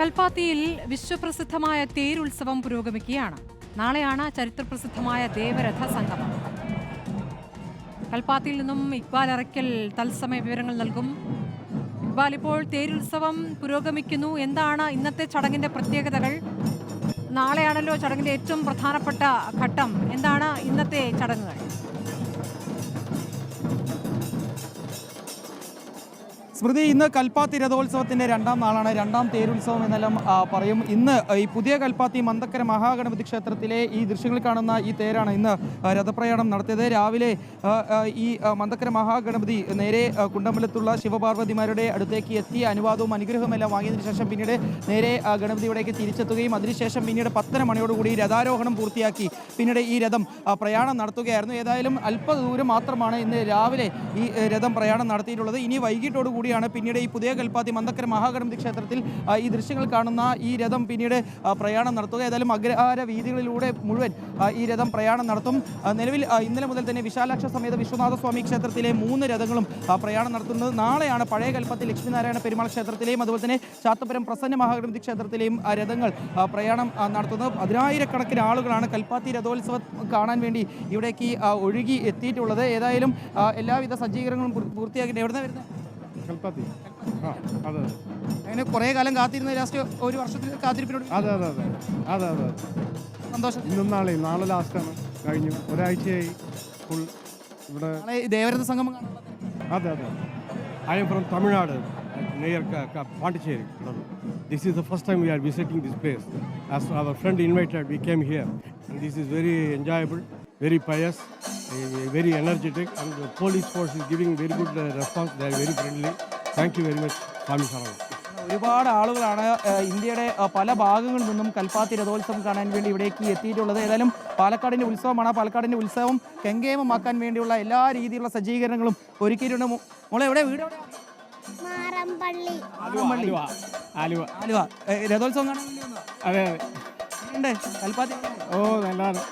കൽപ്പാത്തിയിൽ വിശ്വപ്രസിദ്ധമായ തേരുത്സവം പുരോഗമിക്കുകയാണ്. നാളെയാണ് ചരിത്രപ്രസിദ്ധമായ ദേവരഥ സംഗമം. കൽപ്പാത്തിയിൽ നിന്നും ഇക്ബാൽ അറയ്ക്കൽ തത്സമയ വിവരങ്ങൾ നൽകും. ഇക്ബാൽ ഇപ്പോൾ തേരുത്സവം പുരോഗമിക്കുന്നു. എന്താണ് ഇന്നത്തെ ചടങ്ങിന്റെ പ്രത്യേകതകൾ? നാളെയാണല്ലോ ചടങ്ങിന്റെ ഏറ്റവും പ്രധാനപ്പെട്ട ഘട്ടം. എന്താണ് ഇന്നത്തെ ചടങ്ങുകൾ? സ്മൃതി ഇന്ന് കൽപ്പാത്തി രഥോത്സവത്തിന്റെ രണ്ടാം നാളാണ്. രണ്ടാം തേരുത്സവം എന്നെല്ലാം പറയും. ഇന്ന് ഈ പുതിയ കൽപ്പാത്തി മന്തക്കര മഹാഗണപതി ക്ഷേത്രത്തിലെ ഈ ദൃശ്യങ്ങൾ കാണുന്ന ഈ തേരാണ് ഇന്ന് രഥപ്രയാണം നടത്തിയത്. രാവിലെ ഈ മന്ദക്കര മഹാഗണപതി നേരെ കുണ്ടമ്പലത്തുള്ള ശിവപാർവതിമാരുടെ അടുത്തേക്ക് എത്തി അനുവാദവും അനുഗ്രഹവും എല്ലാം വാങ്ങിയതിനു ശേഷം പിന്നീട് നേരെ ഗണപതിയുടേക്ക് തിരിച്ചെത്തുകയും അതിനുശേഷം പിന്നീട് പത്തര മണിയോടുകൂടി രഥാരോഹണം പൂർത്തിയാക്കി പിന്നീട് ഈ രഥം പ്രയാണം നടത്തുകയായിരുന്നു. ഏതായാലും അല്പ ദൂരം മാത്രമാണ് ഇന്ന് രാവിലെ ഈ രഥം പ്രയാണം നടത്തിയിട്ടുള്ളത്. ഇനി വൈകിട്ടോടു കൂടിയാണ്. പിന്നീട് ഈ പുതിയ കൽപ്പാത്തി മന്ദക്കര മഹാഗണപതി ക്ഷേത്രത്തിൽ ഈ ദൃശ്യങ്ങൾ കാണുന്ന ഈ രഥം പിന്നീട് പ്രയാണം നടത്തുക. ഏതായാലും അഗ്രഹാര വീതികളിലൂടെ മുഴുവൻ ഈ രഥം പ്രയാണം നടത്തും. നിലവിൽ ഇന്നലെ മുതൽ തന്നെ വിശാലാക്ഷ സമേത വിശ്വനാഥ സ്വാമി ക്ഷേത്രത്തിലെ മൂന്ന് രഥങ്ങളും പ്രയാണം നടത്തുന്നത്. നാളെയാണ് പഴയ കൽപ്പത്തി ലക്ഷ്മിനാരായണ പെരുമാൾ ക്ഷേത്രത്തിലെയും അതുപോലെ തന്നെ ചാത്തപുരം പ്രസന്ന മഹാഗണപതി ക്ഷേത്രത്തിലെയും രഥങ്ങൾ പ്രയാണം നടത്തുന്നത്. പതിനായിരക്കണക്കിന് ആളുകളാണ് കൽപ്പാത്തി രഥോത്സവം കാണാൻ വേണ്ടി ഇവിടേക്ക് ഒഴുകി എത്തിയിട്ടുള്ളത്. ഏതായാലും എല്ലാവിധ സജ്ജീകരണങ്ങളും പൂർ- പൂർത്തിയാക്കിയിട്ട് എവിടെ വരുന്നത് കൽപ്പാത്തി ആ അതെ അങ്ങനെ കുറേ കാലം കാത്തിരുന്ന ലാസ്റ്റ് ഒരു വർഷത്തിൽ കാത്തിരിപ്പിനോട് അതെ അതെ അതെ. അതെ അതെ സന്തോഷം. ഇന്നും നാളെ നാളെ ലാസ്റ്റാണ് കഴിഞ്ഞു. ഒരാഴ്ചയായി ഫുൾ ഇവിടെ. ദേവരഥ സംഗമം അതെ അതെ I am from Tamil Nadu near Pondicherry this is the first time we are visiting this place as our friend invited we came here this is very enjoyable very pious, very energetic, and the police force is giving very good response. They are very friendly. Thank you very much, Swami ശരണം ഒരുപാട് ആളുകളാണ് ഇന്ത്യയുടെ പല ഭാഗങ്ങളിൽ നിന്നും കൽപ്പാത്തി രഥോത്സവം കാണാൻ വേണ്ടി ഇവിടേക്ക് എത്തിയിട്ടുള്ളത്. ഏതായാലും പാലക്കാടിന്റെ ഉത്സവമാണ്. ആ പാലക്കാടിന്റെ ഉത്സവം കെങ്കേമമാക്കാൻ വേണ്ടിയുള്ള എല്ലാ രീതിയിലുള്ള സജ്ജീകരണങ്ങളും ഒരുക്കിയിട്ടുണ്ട്. മോളെ എവിടെ? വീട്. ആലുവ ആലുവ രഥോത്സവം കാണാൻ വേണ്ടി? അതെ അതെ. കൽപ്പാത്തി ഓ നല്ലതാണ്.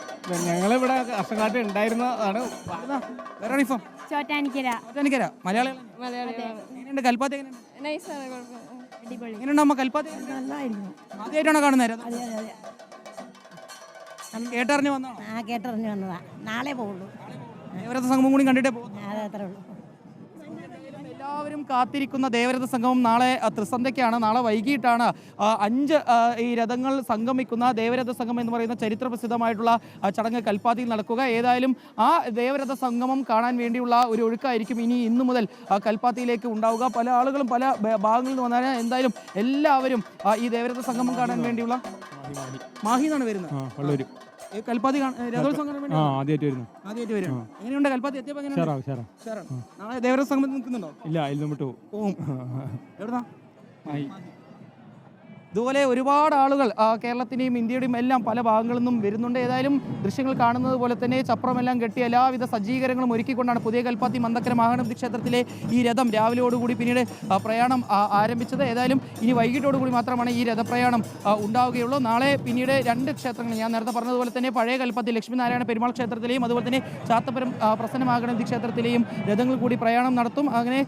ഞങ്ങളിവിടെ കഷ്ടക്കാട്ട് ഉണ്ടായിരുന്നതാണ്. എവിടുന്നാ? വേറെ ഇപ്പം? ചോറ്റാനിക്കര. എനിക്കര മലയാളികൾ എങ്ങനെയുണ്ട് കൽപ്പാത്തി അമ്മ കൽപ്പാത്തി? ആദ്യമായിട്ടാണോ കാണുന്നത്? കേട്ടറിഞ്ഞ് കേട്ടറിഞ്ഞു വന്നതാ. നാളെ പോവുള്ളൂ. ദേവരഥ സംഘം കൂടി കണ്ടിട്ടേ പോകും അതെ അത്രേ ഉള്ളൂ. എല്ലാവരും കാത്തിരിക്കുന്ന ദേവരഥ സംഗമം നാളെ ത്രിസന്ധ്യയ്ക്കാണ് നാളെ വൈകിട്ടാണ് അഞ്ച് ഈ രഥങ്ങൾ സംഗമിക്കുന്ന ദേവരഥ സംഗമം എന്ന് പറയുന്ന ചരിത്ര പ്രസിദ്ധമായിട്ടുള്ള ചടങ്ങ് കൽപ്പാത്തിയിൽ നടക്കുക. ഏതായാലും ആ ദേവരഥ സംഗമം കാണാൻ വേണ്ടിയുള്ള ഒരു ഒഴുക്കായിരിക്കും ഇനി ഇന്നു മുതൽ കൽപ്പാത്തിയിലേക്ക് ഉണ്ടാവുക. പല ആളുകളും പല ഭാഗങ്ങളിൽ നിന്ന് വന്നാൽ എന്തായാലും എല്ലാവരും ഈ ദേവരഥ സംഗമം കാണാൻ വേണ്ടിയുള്ള മാഹി എന്നാണ് വരുന്നത് കൽപ്പാത്തി കാണാൻ- രഥോത്സവം കാണാൻ വേണ്ടി ആ ആദ്യമായിട്ട് വരുന്നു. ആദ്യമായിട്ട് വരും. എങ്ങനെയുണ്ട് കൽപ്പാത്തി എങ്ങനെയുണ്ട്. നാളെ നിൽക്കുന്നുണ്ടോ? ഇല്ല വിട്ടു എവിടുന്നാ? ഇതുപോലെ ഒരുപാട് ആളുകൾ കേരളത്തിന്റെയും ഇന്ത്യയുടെയും എല്ലാം പല ഭാഗങ്ങളിൽ നിന്നും വരുന്നുണ്ട്. ഏതായാലും ദൃശ്യങ്ങൾ കാണുന്നത് പോലെ തന്നെ ചപ്രമെല്ലാം കെട്ടി എല്ലാവിധ സജ്ജീകരണങ്ങളും ഒരുക്കിക്കൊണ്ടാണ് പുതിയ കൽപ്പാത്തി മന്ദക്കര മഹാഗണപതി ക്ഷേത്രത്തിലെ ഈ രഥം രാവിലെയോടുകൂടി പിന്നീട് പ്രയാണം ആരംഭിച്ചത്. ഏതായാലും ഇനി വൈകിട്ടോടുകൂടി മാത്രമാണ് ഈ രഥപ്രയാണം ഉണ്ടാവുകയുള്ളൂ. നാളെ പിന്നീട് രണ്ട് ക്ഷേത്രങ്ങൾ ഞാൻ നേരത്തെ പറഞ്ഞതുപോലെ തന്നെ പഴയ കൽപ്പത്തി ലക്ഷ്മിനാരായണ പെരുമാൾ ക്ഷേത്രത്തിലെയും അതുപോലെ തന്നെ ചാത്തപുരം പ്രസന്ന മഹാഗണപതി ക്ഷേത്രത്തിലെയും രഥങ്ങൾ കൂടി പ്രയാണം നടത്തും. അങ്ങനെ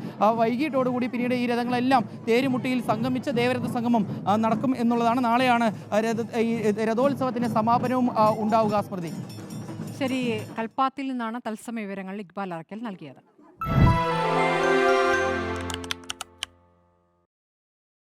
വൈകിട്ടോടുകൂടി പിന്നീട് ഈ രഥങ്ങളെല്ലാം തേരുമുട്ടിയിൽ സംഗമിച്ച് ദേവരഥ സംഗമം നടക്കും എന്നുള്ളതാണ് നാളെയാണ് ഈ രഥോത്സവത്തിന്റെ സമാപനവും ഉണ്ടാവുക സ്മൃതി. ശരി കൽപ്പാത്തിൽ നിന്നാണ് തത്സമയ വിവരങ്ങൾ ഇക്ബാൽ അറക്കൽ നൽകിയത്.